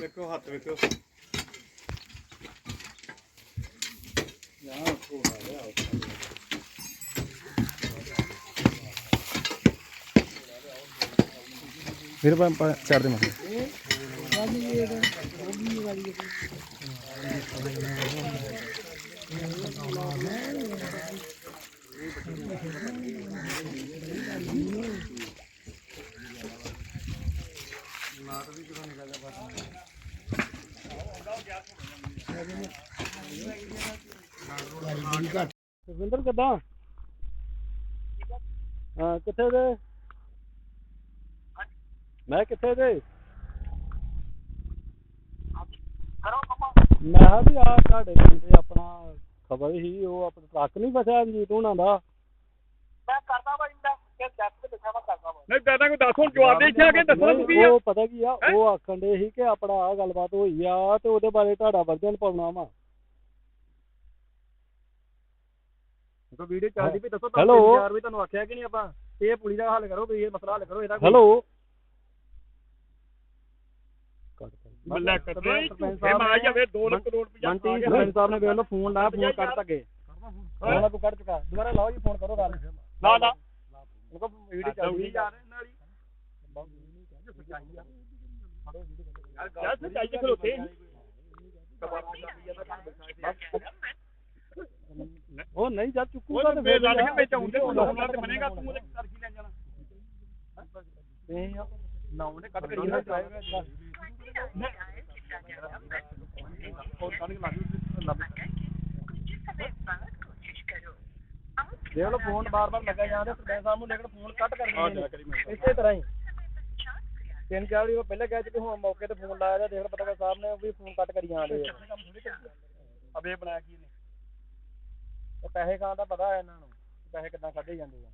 ਵੇਖੋ ਹੱਥ ਵੇਖੋ। ਯਾਰ ਕੋ ਆ ਗਿਆ ਫਿਰ ਪਾ ਚਾਰ ਦੇ ਮਾਰ ਸੁਖਵਿੰਦਰ ਕਿੱਦਾਂ? ਹਾਂ ਕਿੱਥੇ ਦੇ ਮੈਂ ਕਿੱਥੇ ਦੇ ਮੈਂ ਕਿਹਾ ਵੀ ਆ ਤੁਹਾਡੇ ਬੰਦੇ ਆਪਣਾ ਖਬਰ ਹੀ ਉਹ ਆਪਣਾ ਟਰੱਕ ਨਹੀਂ ਫਸਿਆ ਜੀਤ ਹੋਣਾ ਦਾ। ਮੈਂ ਕਰਦਾ ਵਾ ਇੰਦਾ ਕਿ ਜੱਟ ਦੇ ਲਿਖਿਆ ਵਾ ਕਰਦਾ ਵਾ। ਨਹੀਂ ਦਾਦਾ ਕੋਈ ਦੱਸ ਹੁਣ ਜਵਾਬ ਦੇ ਇੱਥੇ ਆ ਕੇ ਦੱਸੋ ਕੀ ਆ। ਉਹ ਪਤਾ ਕੀ ਆ ਉਹ ਆਖਣ ਦੇ ਸੀ ਕਿ ਆਪਣਾ ਆ ਗੱਲਬਾਤ ਹੋਈ ਆ ਤੇ ਉਹਦੇ ਬਾਰੇ ਤੁਹਾਡਾ ਵਰਜਨ ਪਾਉਣਾ ਵਾ। ਕੋਈ ਵੀਡੀਓ ਚੱਲਦੀ ਵੀ ਦੱਸੋ Hello? ਤੁਹਾਨੂੰ ਯਾਰ ਵੀ ਤੁਹਾਨੂੰ ਆਖਿਆ ਕਿ ਨਹੀਂ ਆਪਾਂ ਇਹ ਪੁਲੀ ਦਾ ਹੱਲ ਕਰੋ ਵੀ ਇਹ ਮਸਲਾ ਹੱਲ ਕਰੋ ਇਹਦਾ ਕੋਈ- ਹੈਲੋ ਬੱਲਾ ਕਰਦੇ ਝੂਠੇ ਮਾਰ ਜਾਵੇ 2 ਲੱਖ ਕਰੋੜ ਰੁਪਇਆ ਬੰਟੀ ਆ ਗਿਆ। ਸਰਪੰਚ ਸਾਹਿਬ ਨੇ ਵੇਖ ਲਓ ਫੋਨ ਲਾਇਆ ਫੋਨ ਕੱਟ ਤੱਕੇ ਫੋਨ ਕੋ ਕੱਟ ਚੁੱਕਾ ਦੁਬਾਰਾ ਲਾਓ ਜੀ ਫੋਨ ਕਰੋ ਗੱਲ ਨਾ ਨਾ ਉਹ ਵੀਡੀਓ ਚੱਲਦੀ ਵਾਲੀ ਯਾਰ ਸੱਚਾਈ ਤੇ ਖਲੋਤੇ ਉਹ ਨਹੀਂ ਉਹ ਚੁੱਕੂਗਾ ਤਾਂ ਫੇਰ ਕੇ। ਵਿੱਚ ਆਉਂਦੇ ਉਹ ਲੋਕ ਤੇ ਬਣੇਗਾ ਤੂੰ ਉਹਦੇ ਕਰ ਕੀ ਲੈ ਜਾਣਾ। ਨਹੀਂ ਨਾ ਉਹਨੇ ਕੱਟ ਕਰੀ ਨਾ। driver ਦਾ- ਹੋਰ ਕੱਢ ਕੇ ਲੱਗ ਦੇਖ ਲਓ ਫੋਨ ਬਾਰ-ਬਾਰ ਲੱਗਾ ਜਾਂਦੇ ਸਰਪੰਚ ਸਾਹਿਬ ਨੂੰ ਲੇਕਿਨ ਫੋਨ ਕੱਟ ਕਰ ਦਿੰਦੇ ਜਾ ਇਸੇ ਤਰ੍ਹਾਂ ਹੀ। ਤਿੰਨ ਚਾਰ ਵਾਰੀ ਉਹ ਪਹਿਲਾਂ ਕਹਿ ਚੁੱਕੇ ਹੁਣ ਮੌਕੇ ਤੇ ਫੋਨ ਲਾਇਆ ਤਾਂ ਦੇਖ ਲਓ ਪਤਾ ਸਾਹਿਬ ਨੇ ਉਹ ਵੀ ਫੋਨ ਕੱਟ ਕਰੀ ਜਾਂਦੇ ਆ। ਅਬੇ ਬਣਾਇਆ ਕੀ ਨੇ ਤੇ ਪੈਸੇ ਖਾਣ ਦਾ ਪਤਾ ਹੈ ਇਹਨਾਂ ਨੂੰ ਪੈਸੇ ਕਿੱਦਾਂ ਕੱਢੇ ਜਾਂਦੇ ਆ।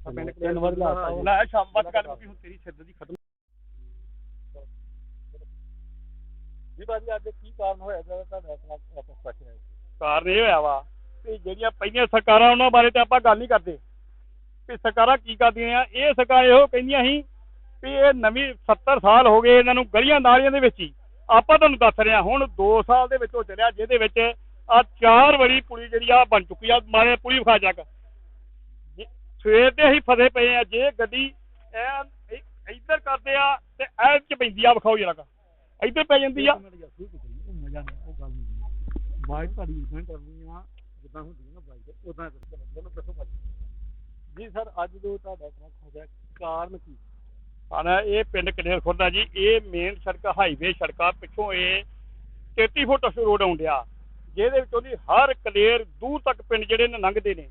ਆ ਪਿੰਡ ਤਿੰਨ ਵਾਰੀ ਲਾਤਾ ਉਹ। ਲੈ ਸ਼ਾਮ ਬਸ ਕਰ ਮੁੱਕੀ ਹੁਣ ਤੇਰੀ ਸਿਰ ਦੀ ਖਤਮ। ਜੀ ਬਾਜੀ ਅੱਜ ਕੀ ਕਾਰਨ ਹੋਇਆ ਜਿਹੜਾ ਤੁਹਾਡਾ ਆਪਸ ਪੱਛ ਰਿਹਾ ਕਾਰਨ ਇਹ ਹੋਇਆ ਵਾ ਕਿ ਜਿਹੜੀਆਂ ਪਹਿਲੀਆਂ ਸਰਕਾਰਾਂ ਉਹਨਾਂ ਬਾਰੇ ਤੇ ਆਪਾਂ ਗੱਲ ਨਹੀਂ ਕਰਦੇ। ਸਰਕਾਰਾਂ ਕੀ ਕਰਦੀਆਂ ਆ? ਇਹ ਸਰਕਾਰ ਇਹੋ ਕਹਿੰਦੀਆਂ ਸੀ ਵੀ ਇਹ ਨਵੀਂ 70 ਸਾਲ ਹੋ ਗਏ ਇਹਨਾਂ ਨੂੰ ਗਲੀਆਂ ਨਾਲੀਆਂ ਦੇ ਵਿੱਚ ਹੀ। ਆਪਾਂ ਤੁਹਾਨੂੰ ਦੱਸ ਰਹੇ ਹਾਂ ਹੁਣ 2 ਸਾਲ ਦੇ ਵਿੱਚ ਚੱਲਿਆ ਜਿਹਦੇ ਵਿੱਚ ਆ ਚਾਰ ਵਾਰੀ ਪੁਲੀ ਜਿਹੜੀ ਆ ਬਣ ਚੁੱਕੀ ਆ ਮਾਰੇ ਪੁਲੀ ਵਿਖਾ ਜੇ- ਸਵੇਰ ਦੇ ਅਸੀਂ ਫਸੇ ਪਏ ਆ ਜੇ ਗੱਡੀ ਐ ਇੱਧਰ ਕਰਦੇ ਆ ਤੇ ਐ ਚ ਪੈਂਦੀ ਆ ਵਿਖਾਓ ਜਰਾ ਇੱਧਰ ਪੈ ਜਾਂਦੀ ਆ। ਮਜ਼ਾ ਨਹੀਂ ਉਹ ਗੱਲ ਨਹੀਂ ਬਾਈਕ ਤੁਹਾਡੀ ਇਦਾਂ ਕਰਨੀ ਆ ਜਿੱਦਾਂ ਹੁੰਦੀ ਹੈ ਨਾ ਬਾਈਕ ਉਦਾਂ ਕਰਨੀ ਦੱਸੋ ਭਾਜੀ ਜੀ ਸਰ ਅੱਜ ਜੋ ਤੁਹਾਡਾ ਟਰੱਕ ਹੋ ਗਿਆ ਕਾਰਨ ਕੀ? ਆਣਾ ਇਹ ਪਿੰਡ ਕਨੇਰ ਖੁਰਦਾ ਜੀ ਇਹ ਮੇਨ ਸੜਕ ਹਾਈਵੇ ਸੜਕਾ ਪਿੱਛੋਂ ਇਹ 33 ਫੁੱਟ ਰੋਡ ਆਉਂਦਿਆ ਜਿਹਦੇ ਵਿੱਚ ਉਹਦੀ ਹਰ ਕਲੇਰ ਦੂਰ ਤੱਕ ਪਿੰਡ ਜਿਹੜੇ ਨੇ ਲੰਘਦੇ ਨੇ।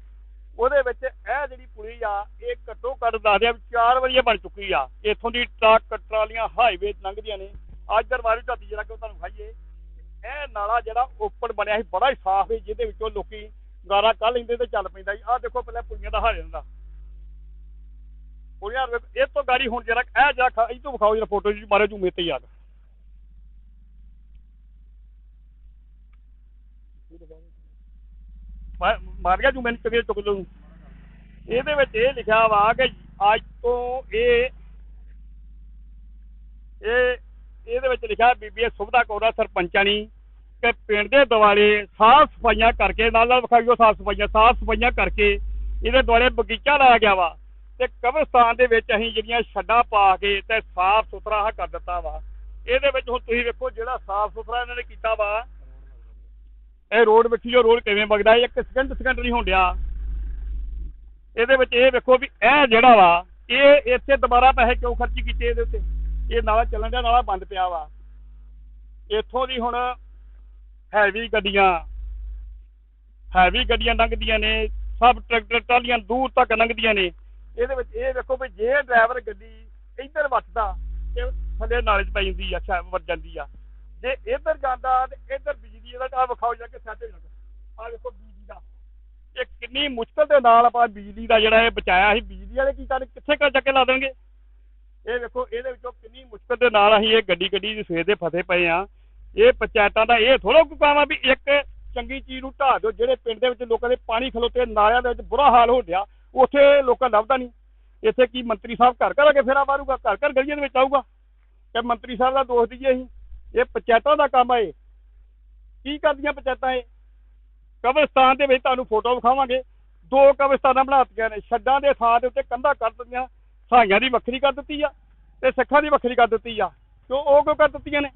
ਉਹਦੇ ਵਿੱਚ ਇਹ ਜਿਹੜੀ ਪੁਲੀ ਆ, ਇਹ ਘੱਟੋ ਘੱਟ ਦੱਸਦੇ ਆ ਚਾਰ ਵਾਰੀ ਬਣ ਚੁੱਕੀ ਆ। ਇੱਥੋਂ ਦੀ ਟਰੱਕ, ਟਰਾਲੀਆਂ ਹਾਈਵੇ ਲੰਘਦੀਆਂ ਨੇ। ਅੱਜ ਦਰਬਾਰੀ ਢਾਤੀ ਜਿਹੜਾ ਕਿ ਉਹ ਤੁਹਾਨੂੰ ਖਾਈਏ ਇਹ ਨਾਲਾ ਜਿਹੜਾ ਓਪਨ ਬਣਿਆ ਸੀ, ਬੜਾ ਹੀ ਸਾਫ਼ ਸੀ, ਜਿਹਦੇ ਵਿੱਚੋਂ ਲੋਕੀ ਗਾਰਾ ਕੱਢ ਲੈਂਦੇ ਤੇ ਚੱਲ ਪੈਂਦਾ ਜੀ ਆਹ ਦੇਖੋ ਪਹਿਲਾਂ ਪੁਲੀਆਂ ਦਾ ਹਾਲ ਹੁੰਦਾ ਪੁਲੀਆਂ ਇਹ ਤੋਂ ਗਾੜੀ ਹੁਣ ਜਿਹੜਾ ਇਹ ਜਰਾ ਇਹ ਤੋਂ ਵਿਖਾਓ ਜਰਾ ਫੋਟੋ ਜੀ ਮਾਰੇ ਜੂ ਮੇਤੇ ਯਾਦ ਮਾਰ ਗਿਆ ਜੂ ਮੈਨੂੰ ਕਦੇ ਚੁੱਕ ਲਊ। ਇਹਦੇ ਵਿੱਚ ਇਹ ਲਿਖਿਆ ਵਾ ਕਿ ਅੱਜ ਤੋਂ ਇਹ ਇਹ ਇਹਦੇ ਵਿੱਚ ਲਿਖਿਆ ਬੀਬੀ ਸੁਵਿਧਾ ਕੌਰਾ ਸਰਪੰਚਾਣੀ ਕਿ ਪਿੰਡ ਦੇ ਦੁਆਲੇ ਸਾਫ਼ ਸਫਾਈਆਂ ਕਰਕੇ, ਨਾਲ ਨਾਲ ਵਿਖਾਈਓ ਸਾਫ਼ ਸਫਾਈਆਂ ਸਾਫ਼ ਸਫਾਈਆਂ ਕਰਕੇ ਇਹਦੇ ਦੁਆਲੇ ਬਗੀਚਾ ਲਾਇਆ ਗਿਆ ਵਾ। ਤੇ ਕਬਰਸਤਾਨ ਦੇ ਵਿੱਚ ਅਸੀਂ ਜਿਹੜੀਆਂ ਛੱਡਾਂ ਪਾ ਕੇ ਤੇ ਸਾਫ਼ ਸੁਥਰਾ ਕਰ ਦਿੱਤਾ ਵਾ। ਇਹਦੇ ਵਿੱਚ ਹੁਣ ਤੁਸੀਂ ਵੇਖੋ ਜਿਹੜਾ ਸਾਫ਼ ਸੁਥਰਾ ਇਹਨਾਂ ਨੇ ਕੀਤਾ ਵਾ ਇਹ ਰੋਡ ਵੇਖੀਓ ਰੋਡ ਕਿਵੇਂ ਵਗਦਾ ਇੱਕ ਸਕਿੰਟ ਸਕਿੰਟ ਨਹੀਂ ਹੁੰਦਿਆ। ਇਹਦੇ ਵਿੱਚ ਇਹ ਵੇਖੋ ਵੀ ਇਹ ਜਿਹੜਾ ਵਾ, ਇਹ ਇੱਥੇ ਦੁਬਾਰਾ ਪੈਸੇ ਕਿਉਂ ਖਰਚ ਕੀਤੇ ਇਹਦੇ ਉੱਤੇ? ਇਹ ਨਾਲਾ ਚੱਲਣ ਦਾ ਨਾਲਾ ਬੰਦ ਪਿਆ ਵਾ। ਇੱਥੋਂ ਦੀ ਹੁਣ ਹੈਵੀ ਗੱਡੀਆਂ ਹੈਵੀ ਗੱਡੀਆਂ ਲੰਘਦੀਆਂ ਨੇ, ਸਭ ਟਰੈਕਟਰ ਟਰਾਲੀਆਂ ਦੂਰ ਤੱਕ ਲੰਘਦੀਆਂ ਨੇ। ਇਹਦੇ ਵਿੱਚ ਇਹ ਵੇਖੋ ਵੀ ਜੇ ਡਰਾਈਵਰ ਗੱਡੀ ਇੱਧਰ ਵੱਜਦਾ ਤੇ ਥੱਲੇ ਨਾਲੇ 'ਚ ਪੈ ਜਾਂਦੀ ਆ, ਅੱਛਾ ਵੱਜ ਜਾਂਦੀ ਆ। ਜੇ ਇੱਧਰ ਜਾਂਦਾ ਤੇ ਇੱਧਰ ਬਿਜਲੀ ਦਾ ਆ ਵਿਖਾਓ ਜਾ ਕੇ ਸੈੱਟ ਹੋ ਜਾਂਦਾ ਆ ਵੇਖੋ ਬਿਜਲੀ ਦਾ। ਇਹ ਕਿੰਨੀ ਮੁਸ਼ਕਲ ਦੇ ਨਾਲ ਆਪਾਂ ਬਿਜਲੀ ਦਾ ਜਿਹੜਾ ਇਹ ਬਚਾਇਆ ਸੀ। ਬਿਜਲੀ ਵਾਲੇ ਕੀ ਕਰਨ, ਕਿੱਥੇ ਕਰ ਚੱਕ ਕੇ ਲਾ ਦੇਣਗੇ? ਇਹ ਵੇਖੋ ਇਹਦੇ ਵਿੱਚੋਂ ਕਿੰਨੀ ਮੁਸ਼ਕਲ ਦੇ ਨਾਲ ਅਸੀਂ ਇਹ ਗੱਡੀ ਗੱਡੀ ਦੇ ਸਵੇਰ ਦੇ ਫਸੇ ਪਏ ਆ ਇਹ ਪੰਚਾਇਤਾਂ ਦਾ ਇਹ ਥੋੜਾ ਕੋਈ ਆ ਵੀ ਇੱਕ ਚੰਗੀ ਚੀਜ਼ ਨੂੰ ਢਾਹ ਦਿਓ, ਜਿਹੜੇ ਪਿੰਡ ਦੇ ਵਿੱਚ ਲੋਕਾਂ ਦੇ ਪਾਣੀ ਖਲੋਤੇ, ਨਾਲਿਆਂ ਦੇ ਵਿੱਚ ਬੁਰਾ ਹਾਲ ਹੋ ਗਿਆ ਉੱਥੇ ਲੋਕਾਂ ਲੱਭਦਾ ਨਹੀਂ। ਇੱਥੇ ਕੀ ਮੰਤਰੀ ਸਾਹਿਬ ਘਰ ਘਰ ਆ ਕੇ ਫੇਰਾ ਮਾਰੂਗਾ, ਘਰ ਘਰ ਗਲੀਆਂ ਦੇ ਵਿੱਚ ਆਊਗਾ? ਕਿ ਮੰਤਰੀ ਸਾਹਿਬ ਦਾ ਦੋਸ਼ ਦਈਏ ਅਸੀਂ। ਇਹ ਪੰਚਾਇਤਾਂ ਦਾ ਕੰਮ ਹੈ ਇਹ। ਕੀ ਕਰਦੀਆਂ ਪੰਚਾਇਤਾਂ ਇਹ? ਕਬਰਸਤਾਨ ਦੇ ਵਿੱਚ ਤੁਹਾਨੂੰ ਫੋਟੋ ਵਿਖਾਵਾਂਗੇ। ਦੋ ਕਬਰਸਤਾਨਾਂ ਬਣਾਤੀਆਂ ਨੇ, ਛੱਡਾਂ ਦੇ ਥਾਂ ਦੇ ਉੱਤੇ ਕੰਧਾਂ ਕਰ ਦਿੱਤੀਆਂ ਸਾਈਆਂ ਦੀ ਵੱਖਰੀ ਕਰ ਦਿੱਤੀ ਆ ਤੇ ਸਿੱਖਾਂ ਦੀ ਵੱਖਰੀ ਕਰ ਦਿੱਤੀ ਆ। ਕਿਉਂ ਉਹ ਕਿਉਂ ਕਰ ਦਿੱਤੀਆਂ ਨੇ?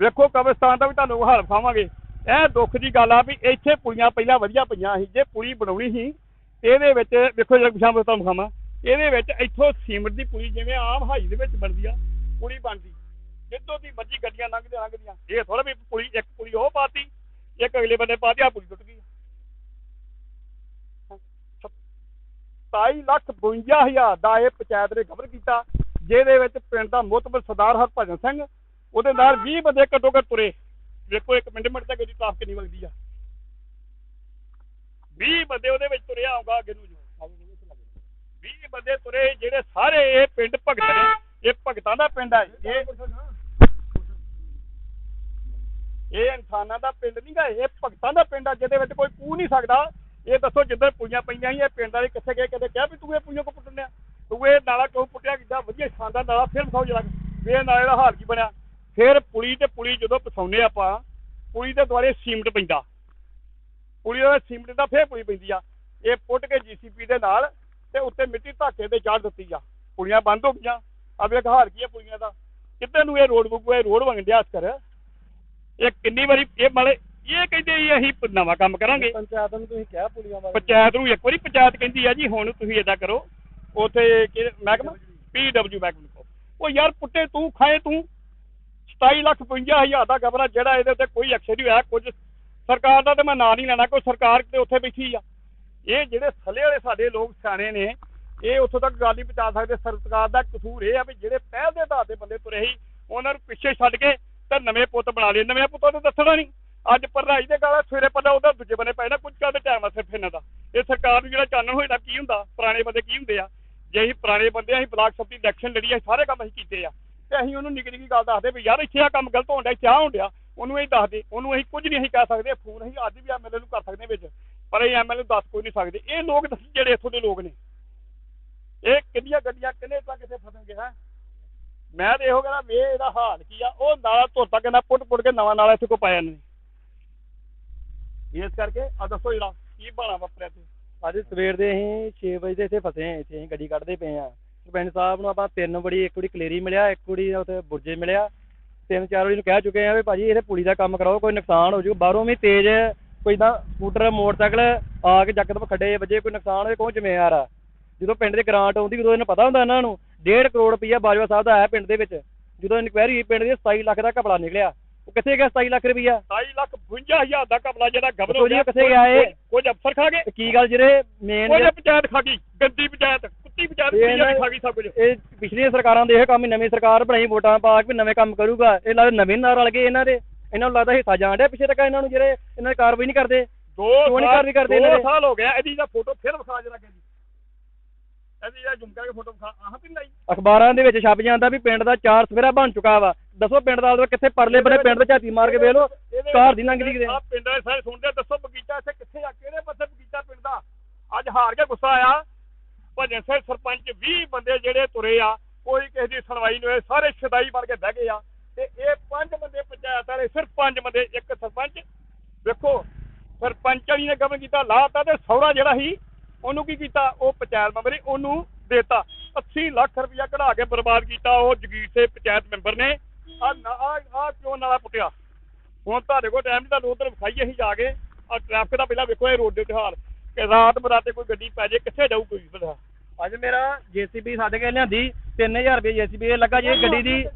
ਵੇਖੋ, ਕਬਰਸਤਾਨ ਦਾ ਵੀ ਤੁਹਾਨੂੰ ਹਾਲ ਵਿਖਾਵਾਂਗੇ। ਇਹ ਦੁੱਖ ਦੀ ਗੱਲ ਆ ਵੀ ਇੱਥੇ ਪੁਲੀਆਂ ਪਹਿਲਾਂ ਵਧੀਆ ਪਈਆਂ ਸੀ, ਜੇ ਪੁਲੀ ਬਣਾਉਣੀ ਸੀ, ਇਹਦੇ ਵਿੱਚ ਵੇਖੋ ਜਿਹੜਾ ਪਿਛਾਂ ਤੁਹਾਨੂੰ ਵਿਖਾਵਾਂ, ਇਹਦੇ ਵਿੱਚ ਇੱਥੋਂ ਸੀਮਟ ਦੀ ਪੁਲੀ ਜਿਵੇਂ ਆਮ ਹਾਈ ਦੇ ਵਿੱਚ ਬਣਦੀ ਆ, ਪੁਲੀ ਬਣਦੀ। ਜਿੱਦੋਂ ਦੀ ਮਰਜ਼ੀ ਗੱਡੀਆਂ ਲੰਘਦੀਆਂ ਲੰਘਦੀਆਂ ਇਹ ਥੋੜਾ ਵੀ ਪੁਲੀ ਇੱਕ ਪੁਲੀ ਉਹ ਪਾਤੀ, ਇੱਕ ਅਗਲੇ ਬੰਨੇ ਪਾਤੀ ਆ ਪੁਲੀ ਟੁੱਟ ਗਈ। 27 ਲੱਖ 52 ਦਾ ਇਹ ਪੰਚਾਇਤ ਨੇ ਕਵਰ ਕੀਤਾ, ਜਿਹਦੇ ਵਿੱਚ ਪਿੰਡ ਦਾ ਮੁਤਬਰ ਸਰਦਾਰ ਹਰਭਜਨ ਸਿੰਘ, ਉਹਦੇ ਨਾਲ 20 ਬੰਦੇ ਘੱਟੋ ਘੱਟ ਤੁਰੇ। ਵੇਖੋ ਇੱਕ ਮਿੰਟ ਮਿੰਟ ਤੱਕ ਇਹਦੀ ਟ੍ਰਾਫਿਕ ਕਿੰਨੀ ਵਗਦੀ ਆ। 20 ਬੰਦੇ ਉਹਦੇ ਵਿੱਚ ਤੁਰਿਆ ਆਉਂਗਾ ਅੱਗੇ ਨੂੰ ਜੋ। 20 ਬੰਦੇ ਤੁਰੇ, ਜਿਹੜੇ ਸਾਰੇ ਇਹ ਪਿੰਡ ਭਗਤ ਨੇ, ਇਹ ਭਗਤਾਂ ਦਾ ਪਿੰਡ ਆ ਇਹ ਇਹ ਇਨਸਾਨਾਂ ਦਾ ਪਿੰਡ ਨਹੀਂਗਾ ਇਹ ਭਗਤਾਂ ਦਾ ਪਿੰਡ ਆ, ਜਿਹਦੇ ਵਿੱਚ ਕੋਈ ਪੂ ਨਹੀਂ ਸਕਦਾ। ਇਹ ਦੱਸੋ ਜਿੱਧਰ ਪੂਈਆਂ ਪਈਆਂ ਸੀ, ਇਹ ਪਿੰਡ ਵਾਲੇ ਕਿੱਥੇ ਗਏ? ਕਦੇ ਕਿਹਾ ਵੀ ਤੂੰ ਇਹ ਪੂਈਆਂ ਕੋ ਪੁੱਟਣਿਆ ਤੂੰ ਇਹ ਨਾਲਾ ਕਿਉਂ ਪੁੱਟਿਆ? ਕਿੱਦਾਂ ਵਧੀਆ ਸ਼ਾਨਦਾਰ ਨਾਲਾ, ਫਿਰ ਵਿਖਾਓ ਜਰਾ ਵੀ ਇਹ ਨਾਲੇ ਦਾ ਹਾਲ ਕੀ ਬਣਿਆ? ਫਿਰ ਪੁਲੀ ਤੇ ਪੁਲੀ ਜਦੋਂ ਪਸਾਉਨੇ ਆਪਾਂ, ਪੁਲੀ ਦੇ ਦੁਆਲੇ ਸੀਮਟ ਪੈਂਦਾ। ਪੁਲੀ ਦੇ ਸੀਮਟ ਦਾ ਫੇਰ ਪੁਲੀ ਪੈਂਦੀ ਆ। ਇਹ ਪੁੱਟ ਕੇ ਜੀਸੀਪੀ ਦੇ ਨਾਲ ਤੇ ਉੱਤੇ ਮਿੱਟੀ ਧਾਕੇ ਤੇ ਚਾੜ ਦਿੱਤੀ ਆ। ਪੁਲੀਆਂ ਬੰਦ ਹੋ ਗਈਆਂ। ਆ ਵੇਖ ਹਾਲ ਕੀ ਆ ਪੁਲੀਆਂ ਦਾ। ਕਿੱਧਰ ਨੂੰ ਇਹ ਰੋਡ ਬੁੱਕ ਇਹ ਰੋਡ ਵੰਡਿਆ ਕਰ ਇਹ ਕਿੰਨੀ ਵਾਰੀ ਇਹ ਮਾਲੇ ਇਹ ਕਹਿੰਦੇ ਜੀ ਅਸੀਂ ਨਵਾਂ ਕੰਮ ਕਰਾਂਗੇ। ਪੰਚਾਇਤ ਨੂੰ ਤੁਸੀਂ ਕਿਹਾ ਪੁਲੀਆਂ ਬਾਰੇ। ਪੰਚਾਇਤ ਨੂੰ ਇੱਕ ਵਾਰੀ ਪੰਚਾਇਤ ਕਹਿੰਦੀ ਆ ਜੀ ਹੁਣ ਤੁਸੀਂ ਏਦਾਂ ਕਰੋ ਉਥੇ ਮਹਿਕਮਾ ਪੀਡਬਲਯੂ ਮਹਿਕਮੇ ਕੋ ਉਹ ਯਾਰ ਪੁੱਟੇ ਤੂੰ ਖਾਏ ਤੂੰ 27 ਲੱਖ 52 ਹਜ਼ਾਰ ਦਾ ਕਬਰਾ ਜਿਹੜਾ ਇਹਦੇ ਉੱਤੇ ਕੋਈ ਐਕਸ਼ਨ ਨਹੀਂ ਹੋਇਆ ਕੁਝ ਸਰਕਾਰ ਦਾ ਤੇ ਮੈਂ ਨਾਂ ਨਹੀਂ ਲੈਣਾ ਕੋਈ ਸਰਕਾਰ ਤੇ ਉੱਥੇ ਬੈਠੀ ਆ। ਇਹ ਜਿਹੜੇ ਥੱਲੇ ਵਾਲੇ ਸਾਡੇ ਲੋਕ ਸਿਆਣੇ ਨੇ ਇਹ ਉੱਥੋਂ ਤੱਕ ਗੱਲ ਨਹੀਂ ਪਹੁੰਚਾ ਸਕਦੇ। ਸਰਕਾਰ ਦਾ ਕਸੂਰ ਇਹ ਆ ਵੀ ਜਿਹੜੇ ਪਹਿਲ ਦੇ ਆਧਾਰ ਤੇ ਬੰਦੇ ਤੁਰੇ ਸੀ ਉਹਨਾਂ ਨੂੰ ਪਿੱਛੇ ਛੱਡ ਕੇ ਤਾਂ ਨਵੇਂ ਪੁੱਤ ਬਣਾ ਲਏ। ਨਵੇਂ ਪੁੱਤਾਂ ਤੇ ਦੱਸਣਾ ਨਹੀਂ। ਅੱਜ ਭਰਜਾਈ ਦੇ ਗਾਲਾ ਸਵੇਰੇ ਪਤਾ ਉਹਦਾ ਦੂਜੇ ਬੰਨੇ ਪੈਣਾ, ਕੁਝ ਕਾਹਦੇ ਟਾਈਮ ਆ ਸਿਰਫ ਇਹਨਾਂ ਦਾ। ਇਹ ਸਰਕਾਰ ਨੂੰ ਜਿਹੜਾ ਚਾਨਣ ਹੋਏਦਾ ਕੀ ਹੁੰਦਾ? ਪੁਰਾਣੇ ਬੰਦੇ ਕੀ ਹੁੰਦੇ ਆ? ਜੇ ਅਸੀਂ ਪੁਰਾਣੇ ਬੰਦੇ ਅਸੀਂ ਬਲਾਕ ਸਭ ਦੀ ਇਲੈਕਸ਼ਨ ਲੜੀ ਆ ਸਾਰੇ ਕੰਮ ਅਸੀਂ ਕੀਤੇ ਆ। ਤੇ ਅਸੀਂ ਉਹਨੂੰ ਨਿੱਕੀ ਨਿੱਕੀ ਗੱਲ ਦੱਸਦੇ ਵੀ ਯਾਰ ਇੱਥੇ ਆ ਕੰਮ ਗਲਤ ਹੋਣ ਡਿਆ, ਇੱਥੇ ਆ ਹੋਣ ਡਿਆ। ਉਹਨੂੰ ਅਸੀਂ ਦੱਸਦੇ, ਉਹਨੂੰ ਅਸੀਂ ਕੁਝ ਨਹੀਂ ਅਸੀਂ ਕਹਿ ਸਕਦੇ। ਫੋਨ ਅਸੀਂ ਅੱਜ ਵੀ ਐਮਐਲਏ ਨੂੰ ਕਰ ਸਕਦੇ ਵਿੱਚ। ਪਰ ਇਹ ਐਮਐਲਏ ਨੂੰ ਦੱਸ ਕੋਈ ਨਹੀਂ ਸਕਦੇ। ਇਹ ਲੋਕ ਦੱਸੀ ਜਿਹੜੇ ਇੱਥੋਂ ਦੇ ਲੋਕ ਨੇ। ਇਹ ਕਿੰਨੀਆਂ ਗੱਡੀਆਂ ਕਿੰਨੇ ਤੱਕ ਕਿੱਥੇ ਫਸਣਗੇ, ਹੈ? ਮੈਂ ਤੇ ਇਹੋ ਕਹਿੰਦਾ ਵੇ ਇਹਦਾ ਹਾਲ ਕੀ ਆ? ਉਹ ਨਾਲਾ ਧੋਤਾ ਕਹਿੰਦਾ ਪੁੱਟ ਪੁੱਟ ਕੇ ਨਵਾਂ ਨਾਲਾ ਇੱਥੇ ਕੋ ਪਾਇਆ ਨੇ ਇਸ ਕਰਕੇ ਆ ਦੱਸੋ ਜਿਹੜਾ ਕੀ ਬਾਣਾ ਵਾਪਰਿਆ ਤੇ ਅੱਜ ਸਵੇਰ ਦੇ ਅਸੀਂ 6 ਵਜੇ ਦੇ ਇੱਥੇ ਫਸੇ ਹਾਂ, ਇੱਥੇ ਅਸੀਂ ਗੱਡੀ ਕੱਢਦੇ ਪਏ ਆ ਸਰਪੰਚ ਸਾਹਿਬ ਨੂੰ ਆਪਾਂ ਤਿੰਨ ਵਾਰੀ, ਇੱਕ ਵਾਰੀ ਕਲੇਰੀ ਮਿਲਿਆ, ਇੱਕ ਵਾਰੀ ਉੱਥੇ ਬੁਰਜੇ ਮਿਲਿਆ। ਤਿੰਨ ਚਾਰ ਵਾਰੀ ਨੂੰ ਕਹਿ ਚੁੱਕੇ ਆ ਵੀ ਭਾਜੀ ਇਹਦੇ ਪੁਲੀ ਦਾ ਕੰਮ ਕਰਾਓ, ਕੋਈ ਨੁਕਸਾਨ ਹੋ ਜੂ। ਬਾਹਰੋਂ ਵੀ ਤੇਜ਼ ਕੋਈ ਨਾ ਸਕੂਟਰ, ਮੋਟਰਸਾਈਕਲ ਆ ਕੇ ਜੱਕਦਮ ਖੱਡੇ ਵੱਜੇ, ਕੋਈ ਨੁਕਸਾਨ ਹੋਏ ਕੌਣ ਜ਼ਿੰਮੇਵਾਰ ਆ। ਜਦੋਂ ਪਿੰਡ ਦੇ ਗ੍ਰਾਂਟ ਆਉਂਦੀ, ਉਦੋਂ ਇਹਨਾਂ ਪਤਾ ਹੁੰਦਾ ਇਹਨਾਂ ਨੂੰ 1.5 ਕਰੋੜ ਰੁਪਈਆ ਬਾਜਵਾ ਸਾਹਿਬ ਦਾ ਆਇਆ ਪਿੰਡ ਦੇ ਵਿੱਚ। ਜਦੋਂ ਇਨਕੁਆਇਰੀ ਹੋਈ ਪਿੰਡ ਦੀ 27 ਲੱਖ ਦਾ ਘਪਲਾ ਨਿਕਲਿਆ। ਉਹ ਕਿੱਥੇ ਗਿਆ 27 ਲੱਖ ਰੁਪਈਆ? 27 ਲੱਖ 52 ਹਜ਼ਾਰ ਦਾ ਕਪਲਾ ਜਿਹੜਾ ਜੀ ਉਹ ਕਿੱਥੇ ਗਿਆ ਇਹ? ਕੁਝ ਅਫਸਰ ਖਾ ਗਏ। ਕੀ ਗੱਲ ਜਿਹੜੇ ਮੇਨ ਉਹਨੇ ਪੰਚਾਇਤ ਖਾ ਗਈ ਗੰਦੀ ਪੰਚਾਇਤ ਕੁੱਤੀ ਪੰਚਾਇਤ ਨੇ ਖਾ ਗਈ ਸਭ ਕੁਝ। ਇਹ ਪਿਛਲੀਆਂ ਸਰਕਾਰਾਂ ਦੇ ਇਹ ਕੰਮ ਹੀ ਨਵੀਂ ਸਰਕਾਰ ਬਣਾਈ ਵੋਟਾਂ ਪਾ ਕੇ ਵੀ ਨਵੇਂ ਕੰਮ ਕਰੂਗਾ। ਇਹ ਲੱਗਦਾ ਨਵੇਂ ਨਾਲ ਰਲ ਗਏ ਇਹਨਾਂ ਦੇ। ਇਹਨਾਂ ਨੂੰ ਲੱਗਦਾ ਹਿੱਸਾ ਜਾਣ ਡਿਆ ਪਿੱਛੇ ਤੱਕ ਇਹਨਾਂ ਨੂੰ ਜਿਹੜੇ ਇਹਨਾਂ ਦੀ ਕਾਰਵਾਈ ਨਹੀਂ ਕਰਦੇ। ਦੋ ਨਹੀਂ ਸਾਲ- ਕਰਦੇ ਦੋ ਇਹਨਾਂ ਦੇ? ਸਾਲ ਹੋ ਗਿਆ ਇਹਦੀ ਦਾ ਫੋਟੋ ਫਿਰ ਵਿਖਾ ਜਰਾ ਕਹਿੰਦੀ ਇਹਦੀ ਜਿਹੜਾ ਜੁਮਕਾ ਕੇ ਫੋਟੋ ਵਿਖਾ ਆਹ ਤੇ ਲਾਈ ਅਖਬਾਰਾਂ ਦੇ ਵਿੱਚ ਛਪ ਜਾਂਦਾ ਵੀ ਪਿੰਡ ਦਾ ਚਾਰ ਸਵੇਰਾ ਬਣ ਚੁੱਕਾ ਵਾ। ਦੱਸੋ ਪਿੰਡ ਦਾ ਕਿੱਥੇ ਪਰਲੇ ਬੰਨੇ ਪਿੰਡ ਦੇ ਝਾਤੀ ਮਾਰ ਕੇ ਵੇਖ ਲਓ ਕਾਰ ਦੀ ਲੰਘਦੀ ਕਿਤੇ ਆਹ ਪਿੰਡ ਦੇ ਸਾਰੇ ਸੁਣਦੇ ਦੱਸੋ ਬਗੀਚਾ ਇੱਥੇ ਕਿੱਥੇ ਆ ਕਿਹੜੇ ਪਾਸੇ ਬਗੀਚਾ ਪਿੰਡ ਦਾ? ਅੱਜ ਹਾਰ ਕੇ ਗੁੱਸਾ ਆਇਆ। ਭਜਨ ਸਿੰਘ ਸਰਪੰਚ 20 ਬੰਦੇ ਜਿਹੜੇ ਤੁਰੇ ਆ ਕੋਈ ਕਿਸੇ ਦੀ ਸੁਣਵਾਈ ਨਹੀਂ ਹੋਈ ਸਾਰੇ ਸ਼ਦਾਈ ਬਣ ਕੇ ਬਹਿ ਗਏ ਆ। ਤੇ ਇਹ ਪੰਜ ਬੰਦੇ ਪੰਚਾਇਤ ਵਾਲੇ ਸਿਰਫ ਪੰਜ ਬੰਦੇ ਇੱਕ ਸਰਪੰਚ। ਵੇਖੋ ਸਰਪੰਚ ਨੇ ਗਵਨ ਕੀਤਾ ਲਾਤਾ ਤੇ ਸੌਰਾ ਜਿਹੜਾ ਸੀ ਉਹਨੂੰ ਕੀ ਕੀਤਾ? ਉਹ ਪੰਚਾਇਤ ਮੈਂਬਰ ਸੀ ਉਹਨੂੰ ਦੇਤਾ। 80 ਲੱਖ ਰੁਪਇਆ ਕਢਾ ਕੇ ਬਰਬਾਦ ਕੀਤਾ। ਉਹ ਜਗੀਰ ਸੇ ਪੰਚਾਇਤ ਮੈਂਬਰ ਨੇ। ਆ ਆ ਕਿਉਂ ਨਾਲਾ ਪੁੱਟਿਆ? ਹੁਣ ਤੁਹਾਡੇ ਕੋਲ ਟਾਈਮ ਨਹੀਂ ਤੁਹਾਨੂੰ ਉਧਰ ਵਿਖਾਈਏ ਅਸੀਂ ਜਾ ਕੇ। ਆ ਟ੍ਰੈਫਿਕ ਦਾ ਪਹਿਲਾਂ ਵੇਖੋ ਇਹ ਰੋਡ ਦੇ ਉੱਤੇ ਹਾਲ ਕਿ ਰਾਤ ਬਰਾਤੇ ਕੋਈ ਗੱਡੀ ਪੈ ਜੇ, ਕਿੱਥੇ ਜਾਊ ਕੋਈ? ਪਤਾ ਅੱਜ ਮੇਰਾ ਜੀਸੀਬੀ ਸਾਡੇ ਕੇ ਲਿਆਂਦੀ। 3000 ਰੁਪਏ ਜੀਸੀਬੀ ਲੱਗਾ ਜੇ ਗੱਡੀ ਦੀ।